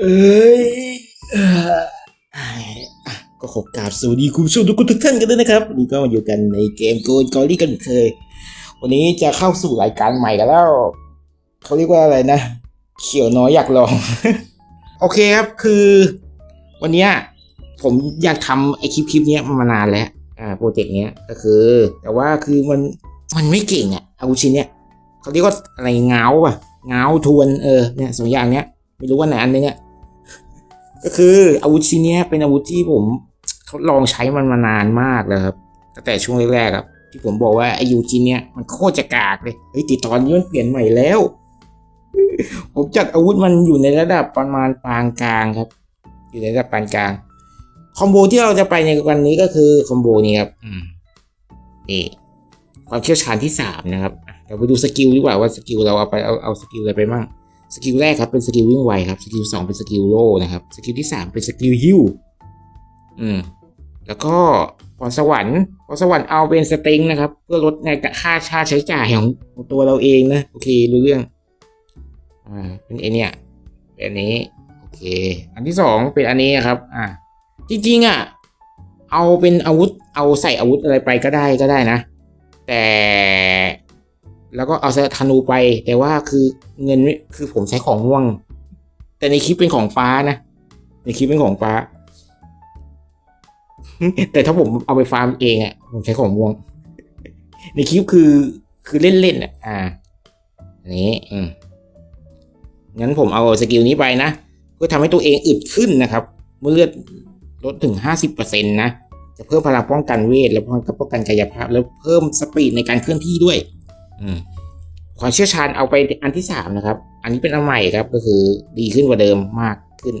เอ้ยก็ขอกราบสวัสดีคุณผู้ชมทุกคนทุกท่านกันด้วยนะครับวันนี้ก็มาอยู่กันในเกมโกนกอรี่กันเหมือนเคย วันนี้จะเข้าสู่รายการใหม่กันแล้วเขาเรียกว่าอะไรนะ เขียวน้อยอยากลอง โอเคครับคือ วันนี้ผมอยากทำไอคลิปคลิปนี้มานานแล้วอ่าโปรเจกต์เนี้ยก็คือ แต่ว่าคือมันมันไม่เก่งอะอาวุชินเนี้ยเขาเรียกว่าอะไรเงาป่ะเงาทวนเออเนี่ยสองอย่างเนี้ยไม่รู้ว่าไหนอันนึงอะ ก็คืออาวุธชิ้นเนี้ยเป็นอาวุธที่ผมทดลองใช้มันมานานมากแล้วครับตั้งแต่ช่วงแรกๆครับ ที่ผมบอกว่าไอายุชิ้นเนี้ยมันโคตรจะกากเลยเฮ้ยติดตอนนี้มันเปลี่ยนใหม่แล้ว ผมจัดอาวุธมันอยู่ในระดับประมาณปานกลางครับ อยู่ในระดับปานกลางคอมโบที่เราจะไปในวันนี้ก็คือคอมโบนี้ครับอืมนี่ความเชี่ยวชาญที่สามนะครับอะเราไปดูสกิลดีกว่าว่าสกิลเราเอาไปเอาเอาสกิลอะไรไปบ้าง สกิลแรกครับเป็นสกิลวิ่งไวครับสกิลสองเป็นสกิลโล่นะครับสกิลที่สามเป็นสกิลฮิวอืมแล้วก็พรสวรรค์พรสวรรค์เอาเป็นสต็งนะครับ เพื่อลดในค่าชาใช้จ่ายของของตัวเราเองนะโอเครู้เรื่องอ่าเป็นไอเนี่ยเป็นอันนี้โอเค อันที่สองเป็นอันนี้ครับ อ่า จริงๆอะเอาเป็นอาวุธเอาใส่อาวุธอะไรไปก็ได้ก็ได้นะ แต่ แล้วก็เอาธนูไป แต่ว่าคือเงินคือผมใช้ของม่วง แต่ในคลิปเป็นของฟ้านะ ในคลิปเป็นของฟ้า แต่ถ้าผมเอาไปฟาร์มเองอะ ผมใช้ของม่วง ในคลิปคือคือเล่นๆอะ อ่าอันนี้อืมงั้นผมเอาสกิลนี้ไปนะเพื่อทำให้ตัวเองอึดขึ้นนะครับ เมื่อเลือดลดถึงห้าสิบเปอร์เซ็นต์นะจะเพิ่มพลังป้องกันเวท แล้วป้องกันกายภาพ แล้วเพิ่มสปีดในการเคลื่อนที่ด้วย อืมความเชี่ยวชาญเอาไปอันที่สามนะครับ อันนี้เป็นอันใหม่ครับก็คือดีขึ้นกว่าเดิมมากขึ้น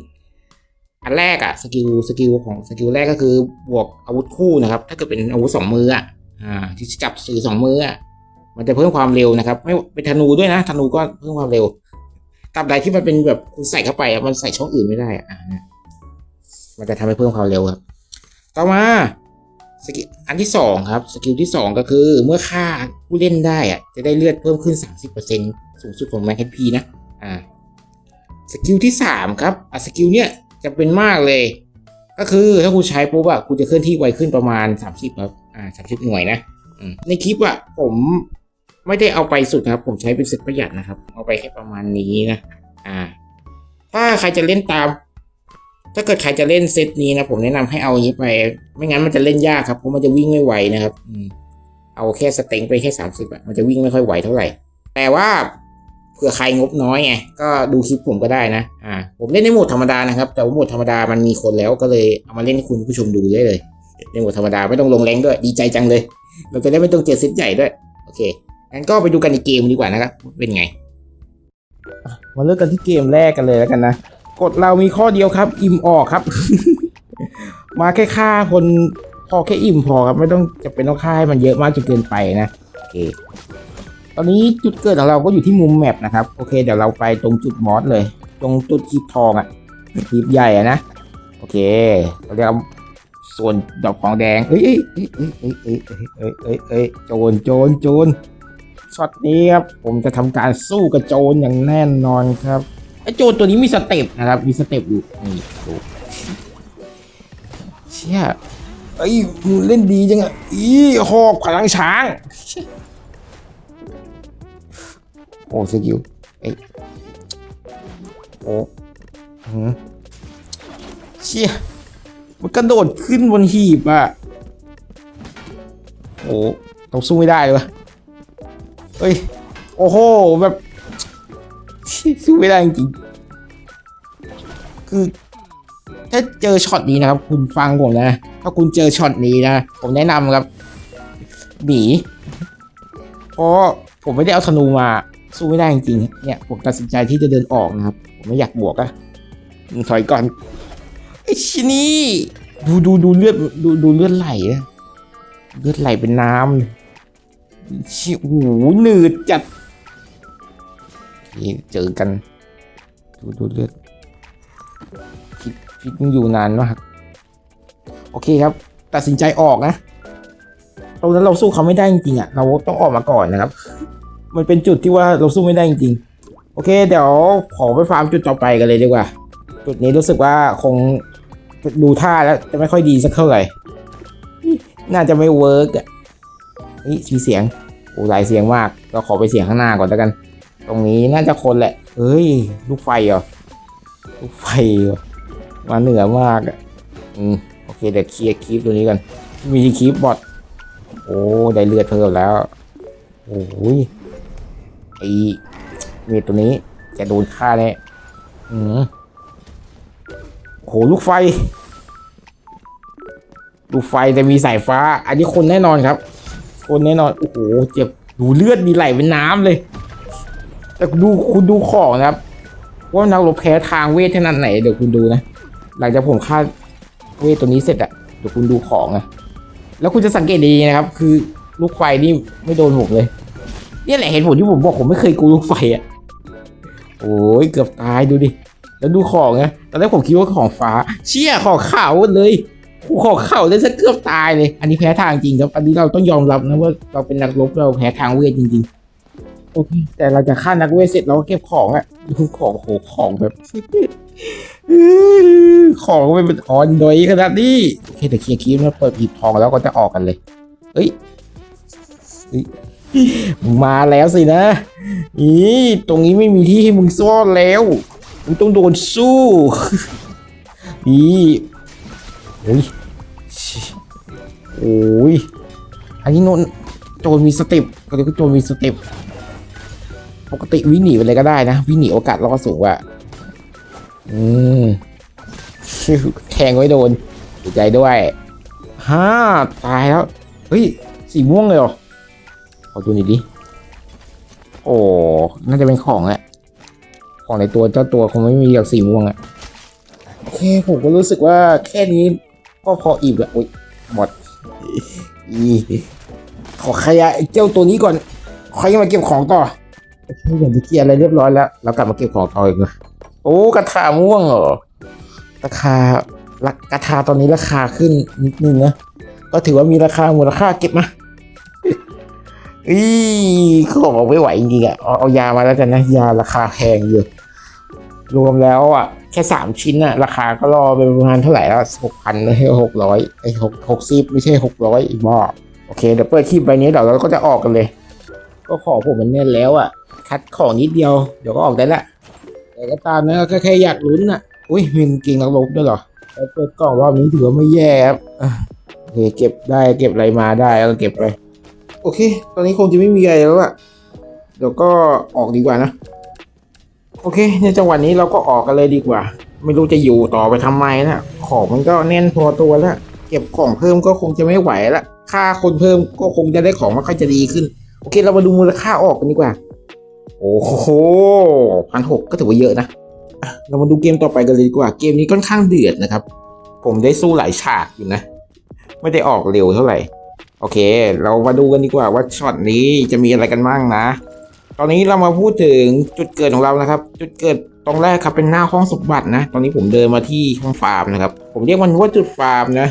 อันแรกอะสกิลสกิลของสกิลแรกก็คือบวกอาวุธคู่นะครับ ถ้าเกิดเป็นอาวุธสองมืออะอ่า ที่จับสื่อสองมืออะมันจะเพิ่มความเร็วนะครับ ไม่เป็นธนูด้วยนะธนูก็เพิ่มความเร็วตราบใดที่มันเป็นแบบคุณใส่เข้าไปอะมันใส่ช่องอื่นไม่ได้อะอะมันจะทำให้เพิ่มความเร็วครับ ต่อมา สกิลอันที่สองครับสกิลที่สองก็คือเมื่อฆ่าผู้เล่นได้อะจะได้เลือดเพิ่มขึ้น 30%สูงสุดของแม็กพีนะอ่าสกิลที่สามครับอะสกิลเนี้ยจะเป็นมากเลย ก็คือถ้าคุณใช้ปุ๊บอะคุณจะเคลื่อนที่ไวขึ้นประมาณ 30ครับอ่า30หน่วยนะในคลิปอะผมไม่ได้เอาไปสุดครับ ผมใช้เป็นเซตประหยัดนะครับ เอาไปแค่ประมาณนี้นะอ่า ถ้าใครจะเล่นตาม ถ้าเกิดใครจะเล่นเซตนี้นะผมแนะนำให้เอาอย่างนี้ไป ไม่งั้นมันจะเล่นยากครับเพราะมันจะวิ่งไม่ไหวนะครับเอาแค่สเต็งไปแค่สามสิบอะมันจะวิ่งไม่ค่อยไหวเท่าไหร่ แต่ว่าเผื่อใครงบน้อยไงก็ดูคลิปผมก็ได้นะอ่าผมเล่นในโหมดธรรมดานะครับ แต่ว่าโหมดธรรมดามันมีคนแล้วก็เลยเอามาเล่นให้คุณผู้ชมดูได้เลยในโหมดธรรมดาไม่ต้องลงแรงด้วยดีใจจังเลย เราจะได้ไม่ต้องเจอเซตใหญ่ด้วยโอเคงั้นก็ไปดูกันในเกมดีกว่านะครับเป็นไงมาเริ่มกันที่เกมแรกกันเลยแล้วกันนะ กฎเรามีข้อเดียวครับ อิ่มออกครับ มาแค่ฆ่าคนพอแค่อิ่มพอครับ ไม่ต้องจะเป็นต้องฆ่าให้มันเยอะมากจนเกินไปนะโอเคตอนนี้จุดเกิดของเราก็อยู่ที่มุมแมปนะครับโอเคเดี๋ยวเราไปตรงจุดมอสเลย ตรงจุดคีบทองอะคีบใหญ่อะนะโอเคเราเรียกส่วนดอกของแดงเอ้ยเอ้ยเอ้ยเอ้ยเอ้ยเอ้ยเอ้ยเอ้ยเอ้ยโจรโจรโจรช็อตนี้ครับผมจะทำการสู้กับโจรอย่างแน่นอนครับ โจรตัวนี้มีสเต็ปนะครับ มีสเต็ปอยู่นี่ดูเชี่ยเอ้มึงเล่นดีจังอะอีหอกพลังช้าง โอ้สกิลเอ้โอ้หืมเชี่ยมันกระโดดขึ้นบนหีบอะโอ้ต้องสู้ไม่ได้เลยวะเฮ้ย โอ้โห แบบ สู้ไม่ได้จริงๆคือ ถ้าเจอช็อตนี้นะครับ คุณฟังผมนะ ถ้าคุณเจอช็อตนี้นะ ผมแนะนำครับหนีเพราะผมไม่ได้เอาธนูมา สู้ไม่ได้จริงๆเนี่ย ผมตัดสินใจที่จะเดินออกนะครับ ผมไม่อยากบวกอะถอยก่อนไอ้ชินี่ดูดูดูเลือดดูดูเลือดไหลเลือดไหลเป็นน้ำเลยชิโอ้โหหนืดจัด โอเคเจอกัน ดูดูเลือดพิษพิษมันอยู่นานมากโอเคครับ ตัดสินใจออกนะตรงนั้นเราสู้เขาไม่ได้จริงๆอะ เราต้องออกมาก่อนนะครับ มันเป็นจุดที่ว่าเราสู้ไม่ได้จริงๆ โอเค เดี๋ยวขอไปฟาร์มจุดต่อไปกันเลยดีกว่าจจุดนี้รู้สึกว่าคงดูท่าแล้วจะไม่ค่อยดีสักเท่าไหร่ น่าจะไม่เวิร์กอะ นี่มีเสียง โอ้หลายเสียงมาก เราขอไปเสียงข้างหน้าก่อนแล้วกัน ตรงนี้น่าจะคนแหละ เฮ้ย ลูกไฟเหรอ ลูกไฟมาเหนือมากอะ อืม โอเค เดี๋ยวเคลียร์คลิปตัวนี้กัน มีคลิปบอทโอ้ ได้เลือดเพิ่มแล้ว โอ้ยไอมดตัวนี้จะโดนฆ่าแน่อืมโห ลูกไฟ ลูกไฟแต่มีสายฟ้า อันนี้คนแน่นอนครับ คนแน่นอน โอ้โห เจ็บ ดูเลือดมีไหลเป็นน้ำเลย แต่ดูคุณดูของนะครับ ว่านักรบแพ้ทางเวทขนาดไหนเดี๋ยวคุณดูนะ หลังจากผมฆ่าเวทตัวนี้เสร็จอะเดี๋ยวคุณดูของอะแล้วคุณจะสังเกตดีนะครับ คือลูกไฟนี่ไม่โดนผมเลยเนี่ยแหละเหตุผลที่ผมบอกผมไม่เคยกลัวลูกไฟอะโอ้ยเกือบตายดูดิแล้วดูของนะตอนแรกผมคิดว่าของฟ้า เชี่ยของขาวเลยของขาวเลยซะเกือบตายเลย อันนี้แพ้ทางจริงครับ อันนี้เราต้องยอมรับนะว่าเราเป็นนักรบเราแพ้ทางเวทจริงๆ อเค แต่เราจะฆ่านักเวทเสร็จเราก็เก็บของอะดูของโหของแบบ ของมันเป็นออนโดยขนาดนี้โอเคเดี๋ยวเคลียร์คลิปแล้วเปิดหีบทองแล้วก็จะออกกันเลย เฮ้ยมาแล้วสินะอีตรงนี้ไม่มีที่ให้มึงซ่อนแล้วมึงต้องโดนสู้อีเฮ้ยโอ้ยอันนี้โนนโจมีสเต็ปก็เรียกว่าโจมีสเต็ป ปกติวิ่งหนีไปเลยก็ได้นะ วิ่งหนีโอกาสรอดสูงว่าอืมแทงไว้โดนดีใจด้วยฮ่าตายแล้ว เฮ้ย สีม่วงเลยเหรอขอดูหน่อยดิ โอ้ น่าจะเป็นของแหละของในตัวเจ้าตัวคงไม่มีจากสีม่วงอะโอเคผมก็รู้สึกว่าแค่นี้ก็พออิ่มละอุ้ยหมดอีขอขยะเจ้าตัวนี้ก่อนขอยังมาเก็บของต่อ อย่างที่เกียร์อะไรเรียบร้อยแล้ว เรากลับมาเก็บของต่ออีกนะโอ้กระถาม่วงเหรอราคารากระถาตอนนี้ราคาขึ้นนิดนึงนะก็ถือว่ามีราคามูลค่าเก็บมาอีของไม่ไหวจริงอะเอาเอายามาแล้วกันนะยาราคาแพงอยู่รวมแล้วอะ แค่สามชิ้นอะ ราคาก็รอไปประมาณเท่าไหร่แล้วหกพันไม่ใช่หกร้อยไอ้หกหกสิบไม่ใช่หกร้อยอีกบ้าโอเคเดี๋ยวเปิดคลิปใบนี้เดี๋ยวเราก็จะออกกันเลย ก็ขอผมมันแน่นแล้วอะ คัดของนิดเดียว เดี๋ยวก็ออกได้ละ แต่ก็ตามนะก็แค่อยากลุ้นน่ะ อุ้ยมีกางเกงนักรบด้วยเหรอแต่เปิดกล่องรอบนี้ถือว่าไม่แย่ครับโอเคเก็บได้เก็บอะไรมาได้ก็เก็บไป โอเค ตอนนี้คงจะไม่มีอะไรแล้วอะเดี๋ยวก็ออกดีกว่านะ โอเค ในจังหวะนี้เราก็ออกกันเลยดีกว่า ไม่รู้จะอยู่ต่อไปทำไมนะของมันก็แน่นพอตัวแล้วเก็บของเพิ่มก็คงจะไม่ไหวละค่าคนเพิ่มก็คงจะได้ของมันค่อยจะดีขึ้น โอเค เรามาดูมูลค่าออกกันดีกว่า โอ้โหพันหกก็ถือว่าเยอะนะเรามาดูเกมต่อไปกันเลยดีกว่า เกมนี้ค่อนข้างเดือดนะครับ ผมได้สู้หลายฉากอยู่นะ ไม่ได้ออกเร็วเท่าไหร่ โอเค เรามาดูกันดีกว่าว่าช็อตนี้จะมีอะไรกันบ้างนะ ตอนนี้เรามาพูดถึงจุดเกิดของเรานะครับ จุดเกิดตรงแรกครับเป็นหน้าห้องสมบัตินะ ตอนนี้ผมเดินมาที่ห้องฟาร์มนะครับ ผมเรียกมันว่าจุดฟาร์มนะ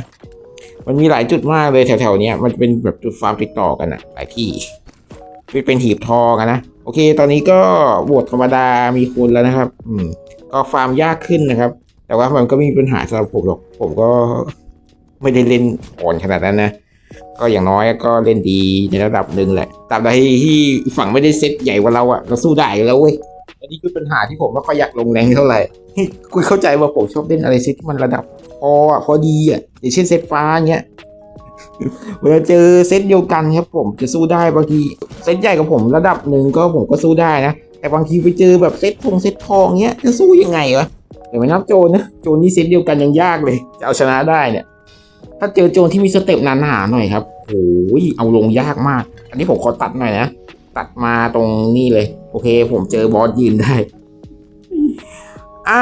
มันมีหลายจุดมากเลยแถวๆนี้มันเป็นแบบจุดฟาร์มติดต่อกันอะหลายที่ เป็นหีบทองนะ โอเค ตอนนี้ก็บวชธรรมดามีคนแล้วนะครับ อืม ก็ฟาร์มยากขึ้นนะครับ แต่ว่ามันก็ไม่มีปัญหาสำหรับผมหรอก ผมก็ไม่ได้เล่นอ่อนขนาดนั้นนะ ก็อย่างน้อยก็เล่นดีในระดับหนึ่งแหละตราบใดที่ฝั่งไม่ได้เซตใหญ่กว่าเราอะเราสู้ได้แล้วเว้ย อันนี้คือปัญหาที่ผมไม่ค่อยอยากลงแรงเท่าไหร่คุณเข้าใจว่าผมชอบเล่นอะไรเซตที่มันระดับพออะพอดีอะอย่างเช่นเซตฟ้าเงี้ย เวลาเจอเซตเดียวกันครับผมจะสู้ได้บางทีเซตใหญ่กับผมระดับหนึ่งก็ผมก็สู้ได้นะ แต่บางทีไปเจอแบบเซตทงเซตทองเงี้ยจะสู้ยังไงวะเดี๋ยวไม่นับโจรนะโจรนี่เซตเดียวกันยังยากเลย จะเอาชนะได้เนี่ย ถ้าเจอโจรที่มีสเต็ปหนาหน่อยครับโอ้ยเอาลงยากมาก อันนี้ผมขอตัดหน่อยนะ ตัดมาตรงนี้เลย โอเค ผมเจอบอสยืนได้ อ่า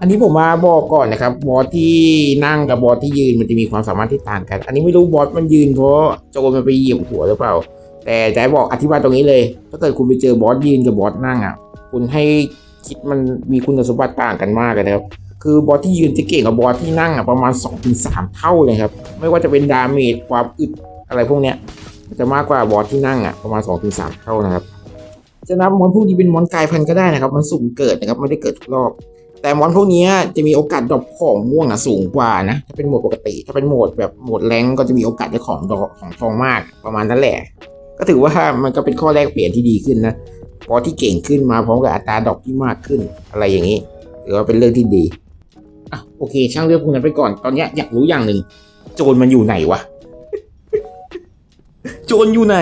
อันนี้ผมมาบอกก่อนนะครับบอสที่นั่งกับบอสที่ยืนมันจะมีความสามารถที่ต่างกัน อันนี้ไม่รู้บอสมันยืนเพราะโจรมันไปเหยียบหัวหรือเปล่า แต่จะให้บอกอธิบายตรงนี้เลย ถ้าเกิดคุณไปเจอบอสยืนกับบอสนั่งอะ คุณให้คิดมันมีคุณสมบัติต่างกันมากเลยนะครับคือบอสที่ยืนจะเก่งกับบอสที่นั่งอะประมาณ 2-3 เท่าเลยครับไม่ว่าจะเป็นดาเมจความอึดอะไรพวกเนี้ยมันจะมากกว่าบอสที่นั่งอะประมาณ 2-3 เท่านะครับจะนับมอนพวกนี้เป็นมอนกลายพันธุ์ก็ได้นะครับ มันสุ่มเกิดนะครับไม่ได้เกิดทุกรอบ แต่มอนพวกนี้จะมีโอกาสดรอปของม่วงอะสูงกว่านะ ถ้าเป็นโหมดปกติ ถ้าเป็นโหมดแบบโหมดแรงก็จะมีโอกาสได้ของดรอของทองมากประมาณนั้นแหละ ก็ถือว่ามันก็เป็นข้อแรกเปลี่ยนที่ดีขึ้นนะพราะที่เก่งขึ้นมาพร้อมกับอัตราดอปที่มากขึ้นอะไรอย่างนี้ถือว่าเป็นเรื่องที่ดีอะโอเค ช่างเรื่องพวกนั้นไปก่อนตอนนี้อยากรู้อย่างหนึ่งโจรมันอยู่ไหนวะ โจรอยู่ไหน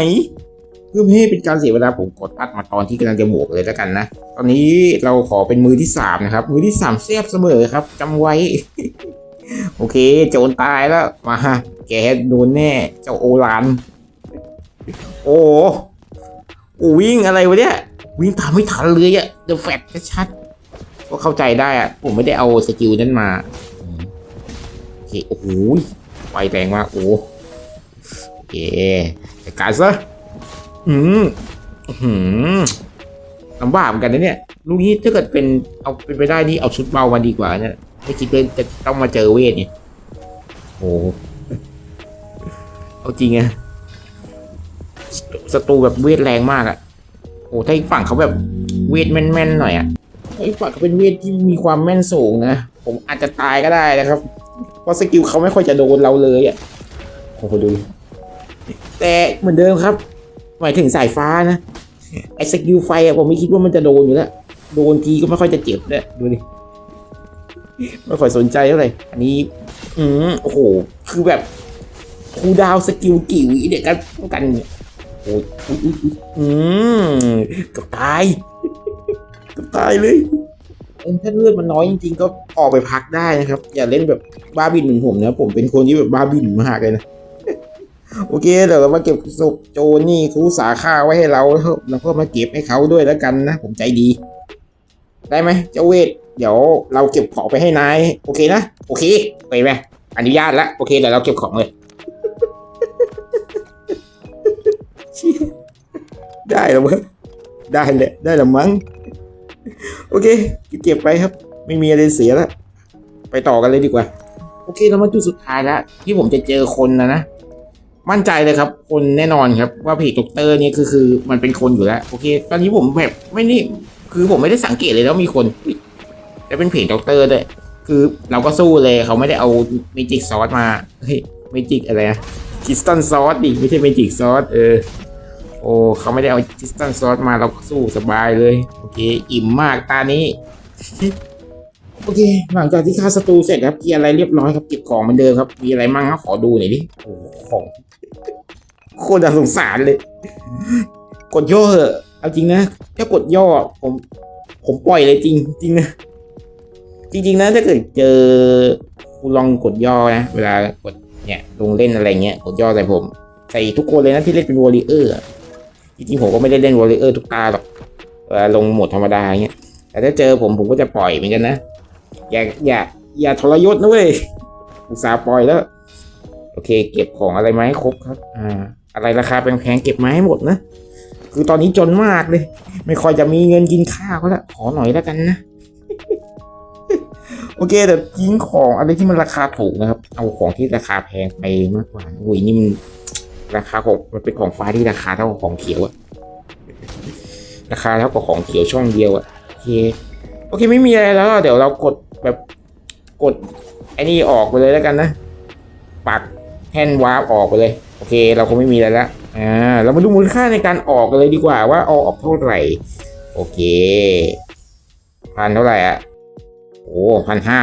เพื่อไม่ให้เป็นการเสียเวลาผมกดอัดมาตอนที่กำลังจะบวกเลยแล้วกันนะ ตอนนี้เราขอเป็นมือที่สามนะครับ มือที่สามแซ่บเสมอครับจำไว้ โอเค โจรตายแล้ว มาฮะแกโดนแน่ เจ้าโอราน โอ้โอ้วิ่งอะไรวะเนี่ย วิ่งตามไม่ทันเลยอะเดอะแฟตชัดก็เข้าใจได้อะผมไม่ได้เอาสกิลนั้นมา โอเค โอ้โหไฟแรงมาก โอ้โอเคจัดการซะ อืมอื้อหืมลำบากเหมือนกันนะเนี่ย ลูกนี้ถ้าเกิดเป็นเอาเป็นไปได้นี่เอาชุดเบามาดีกว่าเนี่ยไม่คิดเลยจะต้องมาเจอเวทเนี่ยโอ้โหเอาจริงอะศัตรูแบบเวทแรงมากอะโอ้ถ้าอีกฝั่งเขาแบบเวทแม่นๆหน่อยอะถ้าอีกฝั่งเขาเป็นเวทที่มีความแม่นสูงนะ ผมอาจจะตายก็ได้นะครับ เพราะสกิลเขาไม่ค่อยจะโดนเราเลยอะโอ้โหดูแต่เหมือนเดิมครับ หมายถึงสายฟ้านะไอ้สกิลไฟอะผมไม่คิดว่ามันจะโดนอยู่แล้วโดนทีก็ไม่ค่อยจะเจ็บเลยดูดิไม่ค่อยสนใจเท่าไหร่อันนี้ อืมโอ้โห คือแบบคูลดาวน์สกิลกี่วิเด็กกันกันเนี่ยโอ้ยอุ๊ยอุ๊ยอุ๊ยอืมเกับตายเกับตายเลยเอ้ยถ้าเลือดมันน้อยจริงๆก็ออกไปพักได้นะครับ อย่าเล่นแบบบ้าบินเหมือนผมนะ ผมเป็นคนที่แบบบ้าบินมากเลยนะ โอเคเดี๋ยวเรามาเก็บศพโจนี่เขาสาห์ฆ่าไว้ให้เราแล้วเราก็มาเก็บให้เขาด้วยแล้วกันนะ ผมใจดี ได้ไหมเจ้าเวทเดี๋ยวเราเก็บของไปให้นายโอเคนะโอเคไปไหมอนุญาตแล้วโอเคเดี๋ยวเราเก็บของเลยเชี่ยได้แล้วมั้งได้แหละได้แล้วมั้งโอเคเก็บไปครับ ไม่มีอะไรเสียแล้วไปต่อกันเลยดีกว่า โอเคเรามาจุดสุดท้ายแล้วที่ผมจะเจอคนนะนะ มั่นใจเลยครับ คนแน่นอนครับว่าเพจด็อกเตอร์นี่คือคือมันเป็นคนอยู่แล้วโอเค ตอนนี้ผมแบบไม่นี่คือผมไม่ได้สังเกตเลยแล้วมีคนอุ๊ยแต่เป็นเพจด็อกเตอร์ด้วยคือเราก็สู้เลยเขาไม่ได้เอาเมจิกซอสมาเฮ้ยเมจิกอะไรอะคริสตัลซอสดิไม่ใช่เมจิกซอสเออโอ้เขาไม่ได้เอาคริสตัลซอสมาเราก็สู้สบายเลยโอเค อิ่มมากตานี้โอเค หลังจากที่ฆ่าศัตรูเสร็จครับเคลียร์อะไรเรียบร้อยครับเก็บของเหมือนเดิมครับ มีอะไรมั่งครับขอดูหน่อยดิโอ้ของ โคตรน่าสงสารเลย กดย่อเหอะเอาจริงนะถ้ากดย่อผม ผมปล่อยเลยจริง จริงนะจริง ๆ นะถ้าเกิดเจอคุณลองกดย่อนะเวลากดเนี่ยลงเล่นอะไรเงี้ยกดย่อใส่ผมใส่ทุกคนเลยนะที่เล่นเป็นวอริเออร์จริงๆผมก็ไม่ได้เล่นวอริเออร์ทุกตาหรอกเวลาลงโหมดธรรมดาเงี้ยแต่ถ้าเจอผมผมก็จะปล่อยเหมือนกันนะอย่าอย่าอย่าทรยศนะเว้ยอุตส่าห์ปล่อยแล้ว อเค เก็บของอะไรมาให้ครบครับ อ่า อะไรราคาแพงๆเก็บมาให้หมดนะ คือตอนนี้จนมากเลย ไม่ค่อยจะมีเงินกินข้าวก็แล้วขอหน่อยแล้วกันนะ โอเคแต่ทิ้งของอะไรที่มันราคาถูกนะครับ เอาของที่ราคาแพงไปมากกว่าอุ้ยนี่มันราคาของมันเป็นของฟ้าที่ราคาเท่ากับของเขียวอะราคาเท่ากับของเขียวช่องเดียวอะโอเค โอเคไม่มีอะไรแล้ว เดี๋ยวเรากดแบบกดไอ้นี่ออกไปเลยแล้วกันนะ ปัก แท่นวาร์ปออกไปเลย โอเค เราคงไม่มีอะไรละอ่าเรามาดูมูลค่าในการออกกันเลยดีกว่าว่าเอาออกเท่าไหร่ โอเคพันเท่าไหร่อะโอ้พันห้า